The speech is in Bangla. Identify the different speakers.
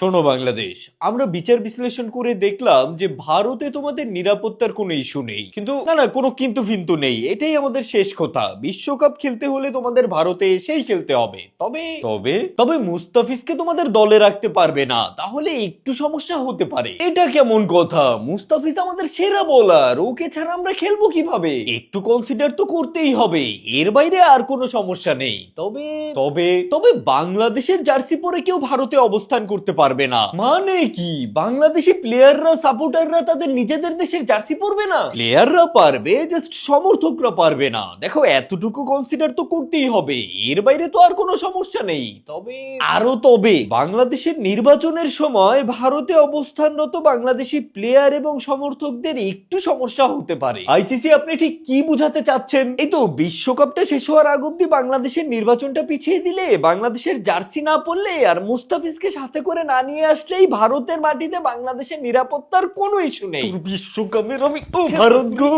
Speaker 1: শোনো বাংলাদেশ আমরা বিচার বিশ্লেষণ করে দেখলাম যে ভারতে তোমাদের নিরাপত্তার কোনো ইস্যু নেই। কিন্তু না না কোনো কিন্তু ফিন্তু নেই। এটাই আমাদের শেষ কথা। বিশ্বকাপ খেলতে হলে তোমাদের ভারতে এসেই খেলতে হবে। তবে তবে? তবে মুস্তাফিজকে তোমাদের দলে রাখতে পারবে না। তাহলে একটু সমস্যা হতে পারে। এটা কেমন কথা? মুস্তাফিজ আমাদের সেরা বলার ওকে ছাড়া আমরা খেলব কীভাবে? একটু কনসিডার তো করতেই হবে। এর বাইরে আর কোনো সমস্যা নেই। তবে তবে? তবে বাংলাদেশের জার্সি পরে কেউ ভারতে অবস্থান করতে পারবে না। মানে কি? বাংলাদেশি প্লেয়াররা সাপোর্টাররা তাদের নিজেদের দেশের জার্সি পরবে না? প্লেয়াররা পারবে জাস্ট সমর্থকরা পারবে না। দেখো এতটুকু কনসিডার তো করতেই হবে। এর বাইরে তো আর কোনো সমস্যা নেই। তবে আরও তবে বাংলাদেশের নির্বাচনের সময় ভারতে অবস্থানরত বাংলাদেশি প্লেয়ার এবং সমর্থকদের একটু সমস্যা হতে পারে। আইসিসি আপনি ঠিক কি বুঝাতে চাচ্ছেন? এই তো বিশ্বকাপটা শেষ হওয়ার আগ অব্দি বাংলাদেশের নির্বাচনটা পিছিয়ে দিলে বাংলাদেশের জার্সি না পড়লে আর মুস্তাফিজকে সাথে করে না নিয়ে আসলেই ভারতের মাটিতে বাংলাদেশের নিরাপত্তার কোনো ইস্যু নেই। বিশ্বকাপের আমি তো ভারত গো!